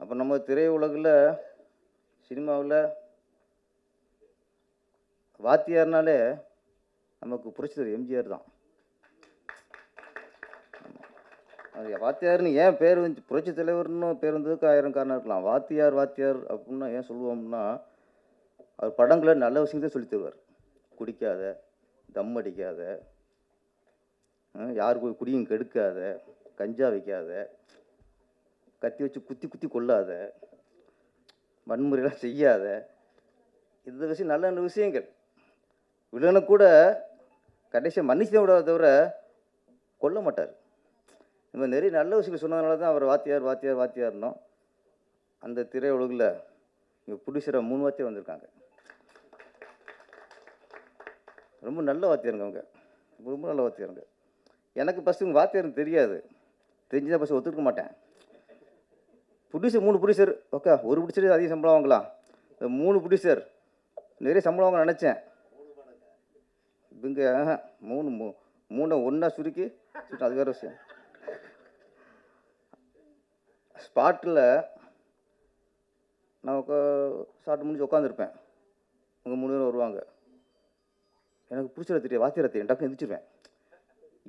அப்போ நம்ம திரையுலகில் சினிமாவில் வாத்தியார்னாலே நமக்கு பிடிச்சது எம்ஜிஆர் தான். அது வாத்தியார்னு ஏன் பேர் வந்து புரட்சி தலைவர்னு பேர் வந்ததுக்கு ஆயிரம் காரணம் இருக்கலாம். வாத்தியார் வாத்தியார் அப்படின்னா ஏன் சொல்லுவோம்னா அவர் படங்களை நல்ல விஷயத்தை சொல்லி தருவார். குடிக்காத தம் அடிக்காத அஹ் யார் போய் குடியும் கெடுக்காத கஞ்சா வைக்காத கத்தி வச்சு குத்தி குத்தி கொள்ளாத வன்முறையெல்லாம் செய்யாத இந்த விஷயம் நல்ல நல்ல விஷயங்கள். வில்லனை கூட கடைசியாக மன்னிச்சு விட தவிர கொல்ல மாட்டார். இந்த மாதிரி நிறைய நல்ல விஷயங்கள் சொன்னதுனால தான் அவர் வாத்தியார் வாத்தியார் வாத்தியார்னோம் அந்த திரையுலகில் இங்கே புடிசராக மூணு வாத்தியார் வந்திருக்காங்க. ரொம்ப நல்ல வாத்தியாருங்க அவங்க. ரொம்ப நல்ல வாத்தியாருங்க. எனக்கு ஃபஸ்ட்டு இவங்க வாத்தியாருன்னு தெரியாது. தெரிஞ்சுதான் ஃபஸ்ட்டு ஒத்துக்க மாட்டேன். ப்ரொடியூசர் மூணு ப்ரொடியூசர் ஓகே ஒரு ப்ரொடியூசர் அதிக சம்பளம் வாங்கலாம். மூணு ப்ரொடியூசர் நிறைய சம்பளம் வாங்க நினச்சேன். இவங்க மூணு மூ மூணை ஒன்றா சுருக்கி சுருக்கி அது வேறு விஷயம். ஸ்பாட்டில் நான் உக்கா ஷார்ட் முடிஞ்சு உட்காந்துருப்பேன். அவங்க மூணு பேரும் வருவாங்க. எனக்கு பிடிச்சிட தெரியும் வாத்தியார தெரியும். டக்கு எந்திரிச்சிருவேன்.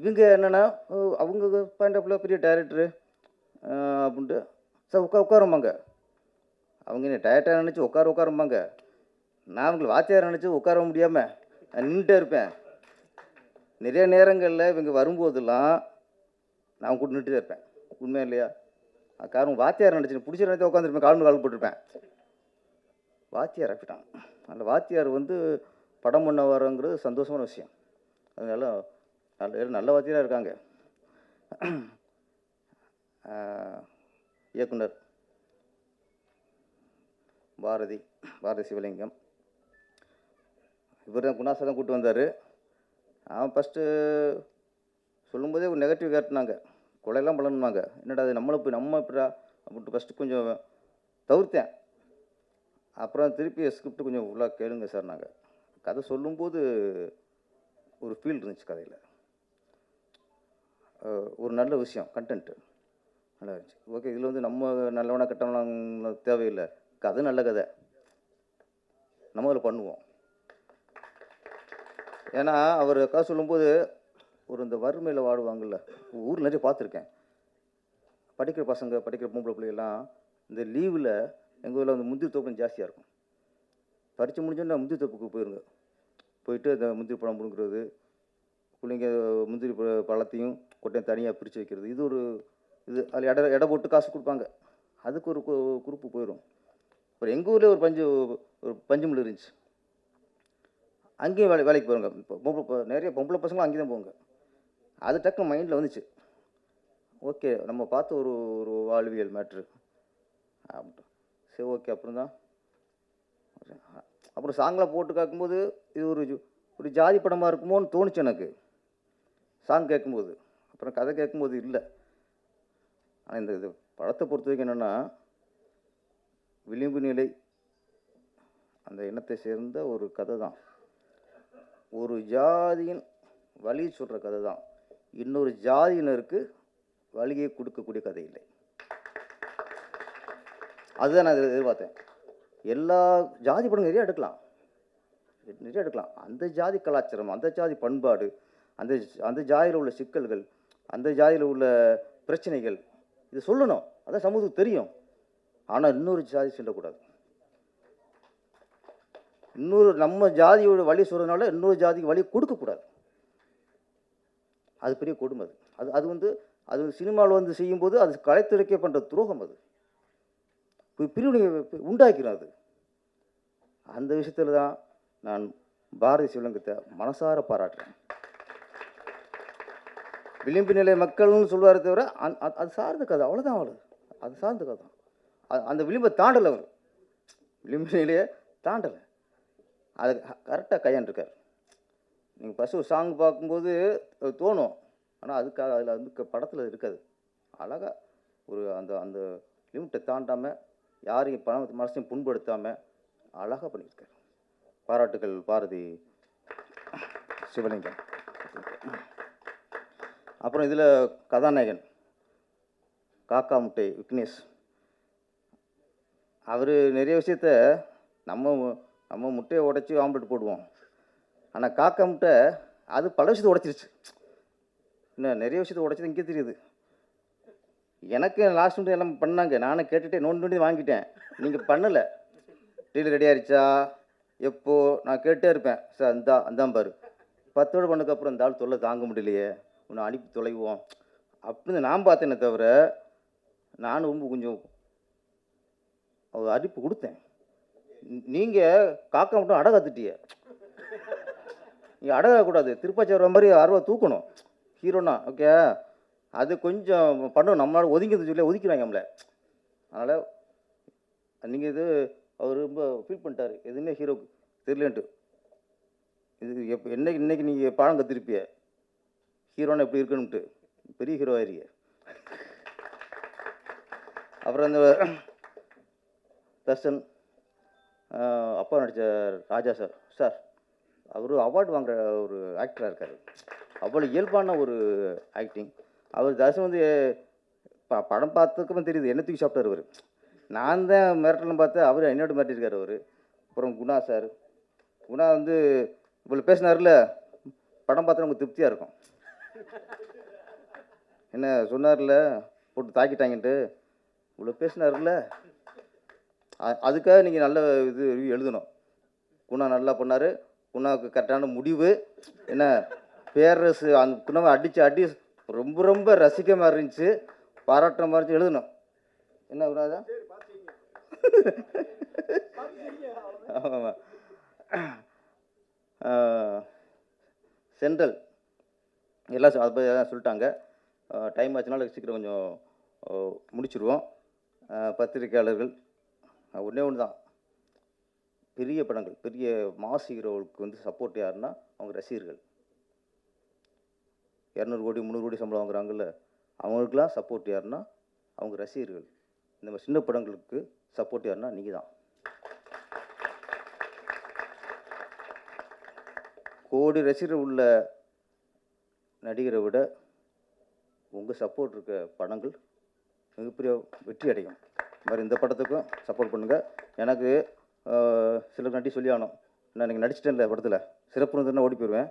இவங்க என்னென்னா அவங்க பாயிண்ட் ஆஃப் பெரிய டேரக்டரு அப்படின்ட்டு சார் உட்கா உட்காரும்பாங்க. அவங்க என்ன டயர்டாக நினச்சி உட்கார உட்காரும்பாங்க. நான் அவங்களை வாத்தியார் நினச்சி உட்கார முடியாமல் நான் நின்றுட்டே இருப்பேன். நிறைய நேரங்களில் இவங்க வரும்போதெல்லாம் நான் கூட நின்றுட்டே இருப்பேன். உண்மையா இல்லையா? காரணம் வாத்தியார் நினச்சி பிடிச்ச நினைச்சு உட்காந்துருப்பேன் கால் கால் போட்டிருப்பேன். வாத்தியார் ஆக்கிட்டான். அந்த வாத்தியார் வந்து படம் பண்ண வரங்கிறது சந்தோஷமான விஷயம். அதனால நல்ல நல்ல வாத்தியாராக இருக்காங்க. இயக்குனர் பாரதி பாரதி சிவலிங்கம். இவர் தான் குணாசை தான் கூப்பிட்டு வந்தார். அவன் ஃபஸ்ட்டு சொல்லும்போதே ஒரு நெகட்டிவ் காட்டினாங்க கொலையெல்லாம் பண்ணணுமாங்க என்னடா அது நம்மளை போய் நம்ம இப்படா அப்படின்ட்டு ஃபஸ்ட்டு கொஞ்சம் தவிர்த்தேன். அப்புறம் திருப்பி ஸ்கிரிப்ட் கொஞ்சம் ஃபுல்லாக கேளுங்க சார் நாங்கள் கதை சொல்லும்போது ஒரு ஃபீல் இருந்துச்சு கதையில். ஒரு நல்ல விஷயம் கண்டென்ட்டு நல்லா இருந்துச்சு ஓகே இதில் வந்து நம்ம நல்லவனா கெட்டவனா தேவையில்லை. கதை நல்ல கதை. நம்ம அதில் பண்ணுவோம். ஏன்னா அவர் அக்கா சொல்லும்போது ஒரு இந்த வறுமையில் வாடுவாங்கள்ல ஊரில் நிறைய பார்த்துருக்கேன். படிக்கிற பசங்க படிக்கிற பொம்பளை பிள்ளைகள்லாம் இந்த லீவில் எங்கள் ஊரில் வந்து முந்திரி தோப்பு ஜாஸ்தியாக இருக்கும். படித்து முடிஞ்சோன்னா முந்திரி தோப்புக்கு போயிருங்க. போயிட்டு அந்த முந்திரி பழம் பிடுங்குறது பிள்ளைங்க முந்திரி பழ- பழத்தையும் கொட்டையும் தனியாக பிரித்து வைக்கிறது. இது ஒரு இது அதில் எடை எடை போட்டு காசு கொடுப்பாங்க. அதுக்கு ஒரு கு- குரூப்பு போயிடும் அப்புறம் எங்கள் ஊரில் ஒரு பஞ்சு ஒரு பஞ்சு மில் இருந்துச்சு. அங்கேயும் வேலை வேலைக்கு போகிறாங்க இப்போ பொம்பளை நிறைய பொம்பளை பசங்களும் அங்கேயும் தான் போவாங்க. அது டக்குனு மைண்டில் வந்துச்சு. ஓகே நம்ம பார்த்த ஒரு ஒரு வாழ்வியல் மேட்ரு அப்படின்ட்டு. சரி ஓகே அப்புறம் தான். அப்புறம் சாங்கில் போட்டு கேட்கும்போது இது ஒரு ஒரு ஜாதி படமாக இருக்குமோன்னு தோணுச்சு எனக்கு. சாங் கேட்கும்போது. அப்புறம் கதை கேட்கும்போது இல்லை. ஆனால் இந்த இது படத்தை பொறுத்த வரைக்கும் என்னென்னா விளிம்பு நிலை அந்த இனத்தை சேர்ந்த ஒரு கதை தான். ஒரு ஜாதியின் வழி சொல்கிற கதை தான். இன்னொரு ஜாதியினருக்கு வழியை கொடுக்கக்கூடிய கதை இல்லை. அதுதான் நான் இதில் எதிர்பார்த்தேன். எல்லா ஜாதி படம் நிறைய எடுக்கலாம். நிறைய எடுக்கலாம். அந்த ஜாதி கலாச்சாரம் அந்த ஜாதி பண்பாடு அந்த அந்த ஜாதியில் உள்ள சிக்கல்கள் அந்த ஜாதியில் உள்ள பிரச்சனைகள் இது சொல்லணும். அதான் சமூகத்துக்கு தெரியும். ஆனால் இன்னொரு ஜாதி சொல்லக்கூடாது. இன்னொரு நம்ம ஜாதியோட வழி சொல்கிறதுனால இன்னொரு ஜாதிக்கு வழி கொடுக்கக்கூடாது. அது பெரிய கொடுமை அது. அது அது வந்து அது சினிமாவில் வந்து செய்யும்போது அது கலைத்துறைக்கே பண்ணுற துரோகம் அது. பிரிவினை உண்டாக்கிறோம் அது. அந்த விஷயத்தில் தான் நான் பாரதி சிவலிங்கத்தை மனசார பாராட்டுறேன். விளிம்பு நிலை மக்கள்னு சொல்லுவாரே தவிர அந் அ- அது சார்ந்த கதை. அவ்வளோதான் அவ்வளோ அது சார்ந்த கதை. தான் அந்த விளிம்பை தாண்டலை அவர். விளிம்பு நிலையை தாண்டலை. அது கரெக்டாக கையாண்டிருக்கார் நீங்கள் ஃபஸ்ட்டு ஒரு சாங் பார்க்கும்போது தோணும். ஆனால் அதுக்காக அதில் வந்து படத்தில் இருக்காது. அழகாக ஒரு அந்த அந்த லிமிட்டை தாண்டாமல் யாரையும் பணம் மனசையும் புண்படுத்தாமல் அழகாக பண்ணியிருக்காரு. பாராட்டுகள் பாரதி. சிவலிங்கம். அப்புறம் இதில் கதாநாயகன். காக்கா முட்டை விக்னேஷ். அவர் நிறைய விஷயத்த நம்ம நம்ம முட்டையை உடைச்சி ஆம்லெட் போடுவோம். ஆனால் காக்கா முட்டை அது பல விஷயத்தை உடைச்சிருச்சு. இன்னும் நிறைய விஷயத்தை உடச்சது இங்கே தெரியுது. எனக்கு லாஸ்ட் மட்டும் எல்லாம் பண்ணாங்க. நானும் கேட்டுகிட்டே நோண்டி நோண்டி வாங்கிட்டேன். நீங்கள் பண்ணலை. டீல் ரெடி ஆயிடுச்சா எப்போது நான் கேட்டே இருப்பேன். சார் அந்த அந்தான் பாரு பத்து பண்ணதுக்கப்புறம் இந்த ஆள் தொல்லை தாங்க முடியலையே. உன்னை அனுப்பி தொலைவோம். அப்படின்னு நான் பார்த்தேனே தவிர நானும் ரொம்ப கொஞ்சம் அவர் அடிப்பு கொடுத்தேன். நீங்கள் காக்கா மட்டும் அடை கத்துட்டிய நீங்கள் அடகக்கூடாது திருப்பாச்சி வர மாதிரி அருவா தூக்கணும். ஹீரோனா ஓகே? அது கொஞ்சம் பண்ணணும் நம்மளால் ஒதுங்கிறது சொல்லி ஒதுக்கிறாங்க நம்மளை. அதனால் நீங்கள் இது அவர் ரொம்ப ஃபீல் பண்ணிட்டாரு. எதுவுமே ஹீரோ தெரியலன்ட்டு. இது எப்போ என்னைக்கு இன்றைக்கி நீங்கள் பாடம் கற்றுருப்பிய ஹீரோன்னு எப்படி இருக்கணும்ட்டு. பெரிய ஹீரோ ஆயிருங்க அப்புறம் அந்த தர்ஷன் அப்பா நடித்த ராஜா சார். சார் அவர் அவார்டு வாங்குற ஒரு ஆக்டராக இருக்கார். அவ்வளோ இயல்பான ஒரு ஆக்டிங் அவர் தர்ஷன் வந்து ப படம் பார்த்ததுக்குமே தெரியுது என்ன தூக்கி சாப்பிட்டார் அவர். நான் தான் மிரட்டலாம் பார்த்து அவர் என்னோட மிரட்டிருக்கார் அவர். அப்புறம் குணா சார். குணா வந்து இவ்வளோ பேசினார்ல படம் பார்த்தா நமக்கு திருப்தியாக இருக்கும். என்ன சொன்னார்ல? போட்டு தாக்கிட்டாங்கன்ட்டு? இவ்வளோ பேசினார்ல அதுக்காக நீங்கள் நல்ல இது எழுதணும். குணா நல்லா பண்ணார். குணாவுக்கு கரெக்டான முடிவு. என்ன பேரரசு அந்த குணாவை அடித்து அடி ரொம்ப ரொம்ப ரசிக்க மாதிரி இருந்துச்சு. பாராட்டுற மாதிரி இருந்துச்சு, எழுதணும். என்ன குணாதா? ஆமாம் சென்ட்ரல். எல்லாம் அதை பற்றி சொல்லிட்டாங்க. டைம் ஆச்சுனால சீக்கிரம் கொஞ்சம் அஹ், முடிச்சிருவோம். அஹ், பத்திரிக்கையாளர்கள் ஒன்று தான் பெரிய படங்கள் பெரிய மாஸ் ஹீரோவுக்கு வந்து சப்போர்ட் யாருன்னா அவங்க ரசிகர்கள். இரநூறு கோடி முந்நூறு கோடி சம்பளம் வாங்குறாங்கல்ல அவங்களுக்குலாம் சப்போர்ட் யாருன்னா அவங்க ரசிகர்கள். இந்த மாதிரி சின்ன படங்களுக்கு சப்போர்ட் யாருன்னா நீங்கள் தான் கோடி ரசிகர் உள்ள நடிகரை விட உங்கள் சப்போர்ட் இருக்க படங்கள் மிகப்பெரிய வெற்றி அடையும். இந்த மாதிரி இந்த படத்துக்கும் சப்போர்ட் பண்ணுங்கள் எனக்கு ஆஹ், சிலர் நடி சொல்லி ஆனோம் நான் நடிச்சுட்டேன் இல்லை படத்தில். சிறப்பு இருந்ததுன்னா ஓடி போயிடுவேன்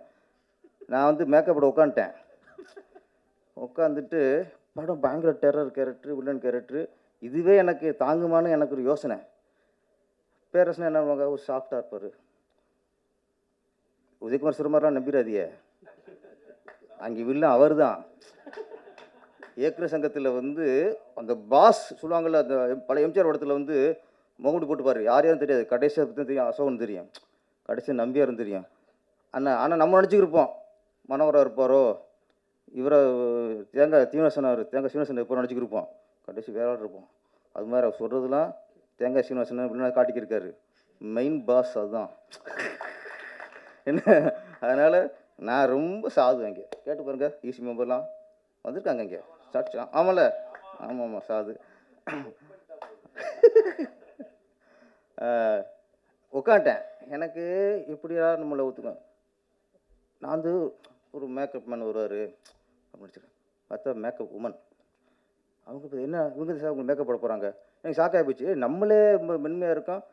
நான் வந்து மேக்கப் போட உட்காந்துட்டேன் உட்காந்துட்டு படம் பயங்கர டெரர் கேரக்டர் வில்லன் கேரக்டர் இதுவே எனக்கு தாங்குமான்னு எனக்கு ஒரு யோசனை. பேரரசனா என்ன பண்ணுவாங்க? ஒரு சாஃப்டாக இருப்பார். உதயகுமார் சிறுமாரெலாம் நம்பிடாதியே அங்கே வில்லன் அவர் தான் இயக்குனர் சங்கத்தில் வந்து அந்த பாஸ் சொல்லுவாங்கள்ல அந்த பழைய எம்ஜிஆர் படத்தில் வந்து முகமுடி போட்டுப்பார். யார் யாரும் தெரியாது. கடைசியாக பற்றி தெரியும். அசோகன் தெரியும். கடைசியாக நம்பியாரும் தெரியும். அண்ணா ஆனால் நம்ம நினச்சிக்கிருப்போம் மனோகரா இருப்பாரோ? இவரை தேங்காய் சீனிவாசனார் தேங்காய் சீனிவாசன் எப்போ நினச்சிக்கிருப்போம் கடைசி வேற இருப்போம். அது மாதிரி அவர் சொல்கிறதுலாம் தேங்காய் சீனிவாசன் இப்படிலாம் காட்டிக்கிருக்காரு. மெயின் பாஸ் அதுதான். என்ன? அதனால் நான் ரொம்ப சாது இங்கே கேட்டு பாருங்க ஈசி மெம்பர்லாம் வந்திருக்காங்க இங்கே. சாட்சி ஆமாம்ல ஆமாம் ஆமாம் சாது உட்காந்துட்டேன் எனக்கு இப்படியா நம்மளை ஒத்துக்கோ? நான் வந்து ஒரு மேக்கப் மேன் வருவார். அப்படின்னு பார்த்தா மேக்கப் உமன் அவங்க என்ன இவங்க சார் உங்களுக்கு மேக்கப் போட போகிறாங்க எனக்கு ஷாக் போச்சு. நம்மளே ரொம்ப மென்மையாக இருக்கோம்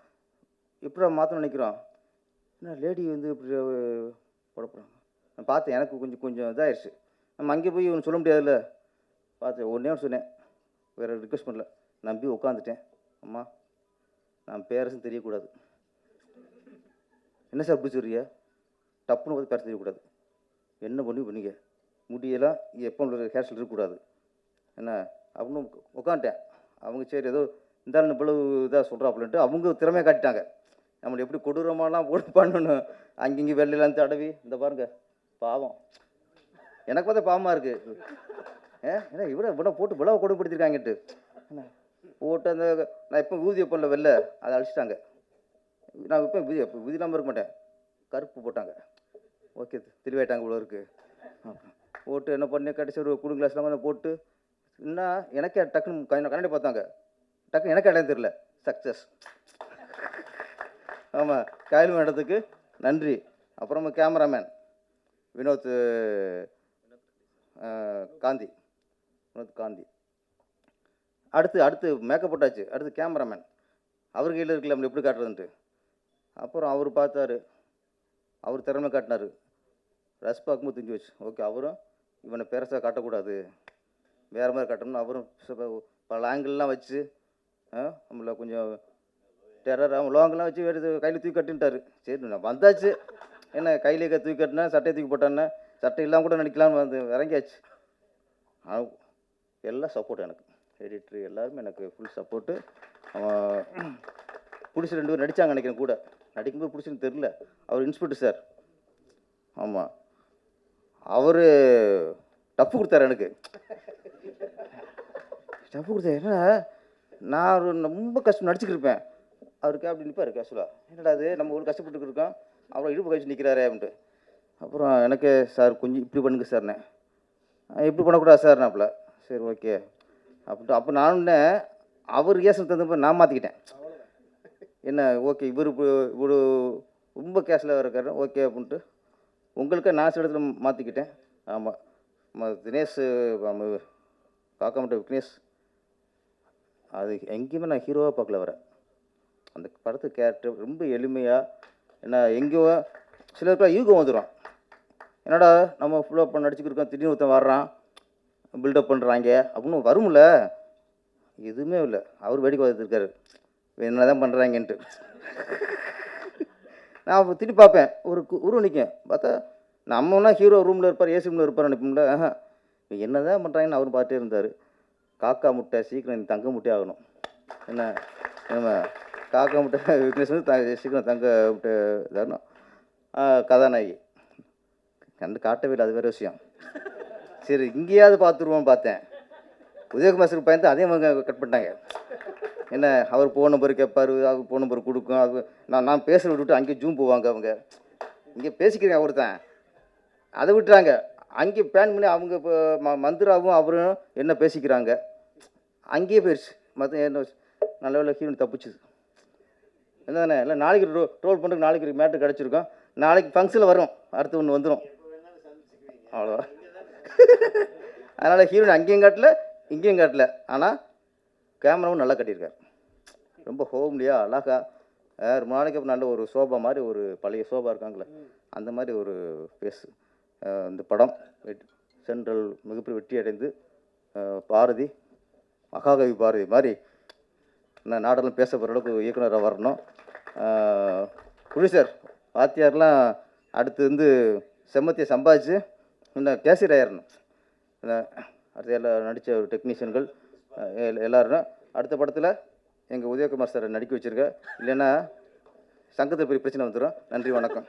எப்படா மாற்றணும்னு நினைக்கிறோம்? என்ன லேடி வந்து இப்படி போட போகிறாங்க நான் பார்த்தேன் எனக்கு கொஞ்சம் கொஞ்சம் இதாகிடுச்சு நம்ம அங்கே போய் ஒன்று சொல்ல முடியாதுல்ல? பார்த்தேன் ஒன்றே சொன்னேன். வேறு ரிக்வெஸ்ட் பண்ணல. நம்பி உட்காந்துட்டேன் அம்மா நான் பேரசும் தெரியக்கூடாது. என்ன சார் இப்படி சொல்றிய டப்புன்னு பார்த்து பேர தெரியக்கூடாது. என்ன பண்ணி பண்ணிக்க முடியெல்லாம் எப்போ ஹேர் ஸ்டைல் இருக்கக்கூடாது. என்ன? அப்படின்னு உட்காந்துட்டேன் அவங்க சரி ஏதோ இருந்தாலும் இவ்வளவு இதாக சொல்கிறாப்புலன்ட்டு அவங்க திறமையை காட்டிட்டாங்க. நம்மளை எப்படி கொடூரமாலாம் போட்டு பண்ணணும்? அங்கங்கே வெள்ளையெல்லாம் தடவி இந்த பாருங்கள் பாவம். எனக்கு பார்த்தா பாவமாக இருக்குது ஏ என்ன இவ்வளோ இவ்வளோ போட்டு விளவை கொடுப்படுத்திருக்காங்கட்டு போட்டு அந்த நான் இப்போ ஊதிய பண்ணல வெளில அதை அழிச்சிட்டாங்க. நான் இப்போ விதி இப்போ இல்லாமல் இருக்க மாட்டேன். கருப்பு போட்டாங்க. ஓகே தெளிவாயிட்டாங்க இவ்வளோ இருக்குது போட்டு என்ன பண்ணி கடைசி ஒரு குடு கிளாஸ்லாம் வந்து போட்டு என்ன எனக்கே டக்குன்னு கண்ணாடி பார்த்தாங்க. டக்குன்னு எனக்கு இடம் தெரியல. சக்ஸஸ் ஆமாம் காயல் இடத்துக்கு நன்றி. அப்புறமா கேமராமேன் வினோத் காந்தி. வினோத் காந்தி. அடுத்து அடுத்து மேக்கப் போட்டாச்சு. அடுத்து கேமராமேன் அவர் கையில் இருக்கல நம்மளை எப்படி காட்டுறதுன்ட்டு. அப்புறம் அவர் பார்த்தாரு. அவர் திறமை காட்டினார். ரஸ் பார்க்கும்போது தெரிஞ்சு வச்சு. ஓகே அவரும் இவனை பெருசாக காட்டக்கூடாது. வேறு மாதிரி காட்டணும்னு அவரும் பல ஆங்கிள்லாம் வச்சு நம்மளை நம்மள கொஞ்சம் டெரர் அவங்க லோங்கெல்லாம் வச்சு வேறு கையில் தூக்கி கட்டின்ட்டார் சரி நான் வந்தாச்சு. என்ன கையிலே க- தூக்கி கட்டினா சட்டையை தூக்கி போட்டானே சட்டை இல்லாமல் கூட நடிக்கலாம்னு வந்து இறங்கியாச்சு. எல்லாம் சப்போர்ட் எனக்கு. எடிட்ரு எல்லாருமே எனக்கு ஃபுல் சப்போர்ட்டு அவன் பிடிச்சி ரெண்டு பேரும் நடித்தாங்க நினைக்கிறேன் கூட. நடிக்கும்போது பிடிச்சுன்னு தெரில அவர் இன்ஸ்பெக்டர் சார் ஆமாம் அவர் டப்பு கொடுத்தாரு எனக்கு. டப்பு கொடுத்தாரு. என்ன நான் ரொம்ப கஷ்டம் நடிச்சுக்கிருப்பேன் அவர் அவருக்கு அப்படி நிற்பார் கேஷுவலாக என்னடா அது நம்ம ஒரு கஷ்டப்பட்டுருக்கோம் அப்புறம் இடுப்பு கழிச்சு நிற்கிறாரே அப்படின்ட்டு. அப்புறம் எனக்கு சார் கொஞ்சம் இப்படி பண்ணுங்க சார்ண்ணே இப்படி பண்ணக்கூடாது சார் நாப்பில் சரி ஓகே. அப்படின்ட்டு அப்போ நானும் அவர் ரியாசன் தகுந்த மாதிரி நான் மாற்றிக்கிட்டேன் என்ன ஓகே இவர் இவர் ரொம்ப கேஷில் இருக்காரு ஓகே அப்படின்ட்டு உங்களுக்கு நான் சில இடத்துல மாற்றிக்கிட்டேன் ஆமாம் தினேஷ் காக்காமட்ட விக்னேஷ். அது எங்கேயுமே நான் ஹீரோவாக பார்க்கல வரேன் அந்த படத்து கேரக்டர் ரொம்ப எளிமையாக என்ன எங்கேயோ சிலருக்குலாம் யூகம் வந்துடும் என்னடா நம்ம ஃபுல்லாக பண்ண நடிச்சுக்கிட்டு இருக்கோம் திடீர்னு ஒருத்தன் வர்றான் பில்டப் பண்ணுறாங்க அப்படின்னு வரும்ல. எதுவுமே இல்லை. அவர் வேடிக்கை பார்த்துருக்காரு என்ன தான் பண்ணுறாங்கன்ட்டு நான் அப்போ திருப்பி பார்ப்பேன். ஒரு கு- உருவம் நிற்கும் பார்த்தா நம்மனா ஹீரோ ரூமில் இருப்பார் ஏசி ரூமில் இருப்பார் நினைப்போம்ல. என்ன தான் பண்ணுறாங்கன்னு அவரும் பார்த்துட்டே இருந்தார். காக்கா முட்டை சீக்கிரம் தங்க முட்டை ஆகணும். என்ன நம்ம காக்கா முட்டை விக்னேஷ் வந்து த சீக்கிரம் தங்க விட்டு தரணும் கதாநாயகி. கண்டு காட்டவே இல்லை அது வேறு விஷயம். சரி இங்கேயாவது பார்த்துருவோம் பார்த்தேன். உதயகுமார் சார் பயந்து அதே மாதிரி கட் பண்ணிட்டாங்க. என்ன அவர் ஃபோன் நம்பர் கேட்பார் அவர் ஃபோன் நம்பர் கொடுக்கும் அது நான் நான் பேசுகிறத விட்டுட்டு அங்கே ஜூம் போவாங்க அவங்க. இங்கே பேசிக்கிறேன் ஒருத்தன் அதை விட்டுறாங்க. அங்கே பிளான் பண்ணி அவங்க இப்போ ம மந்திராவும் அவரும் என்ன பேசிக்கிறாங்க? அங்கேயே போயிடுச்சு மற்ற என்ன நல்ல வேலை ஹீரோன் தப்பிச்சுது. என்னதானே? இல்லை நாளைக்கு ரோ ரோல் பண்ணுறதுக்கு நாளைக்கு மேட்ரு கிடச்சிருக்கோம். நாளைக்கு ஃபங்க்ஷனில் வரும். அடுத்து ஒன்று வந்துடும் அவ்வளோ அதனால் ஹீரோயின் அங்கேயும் காட்டல இங்கேயும் காட்டல. ஆனால் கேமராவும் நல்லா கட்டியிருக்காரு. ரொம்ப ஹோம்லியாக அழகா. ரொம்ப நாளைக்கு அப்புறம் நல்ல ஒரு சோபா மாதிரி ஒரு பழைய சோபா இருக்காங்களே அந்த மாதிரி ஒரு ஃபேஸ் இந்த படம் சென்ட்ரல் மிகப்பெரிய வெற்றி அடைந்து பாரதி மகாகவி பாரதி மாதிரி நான் நாடெல்லாம் பேச போகிற அளவுக்கு இயக்குனராக வரணும். ப்ரொடியூசர் வாத்தியார்லாம் அடுத்து வந்து செம்மத்தியை சம்பாதிச்சு இன்னும் கேசியர் ஆயிரணும் அடுத்து எல்லா நடித்த டெக்னீஷியன்கள் எல்லாரும் அடுத்த படத்தில் எங்கள் உதயகுமார் சாரை நடிக்க வச்சுருக்க. இல்லைன்னா சங்கத்தில் பெரிய பிரச்சனை வந்துடும் நன்றி வணக்கம்.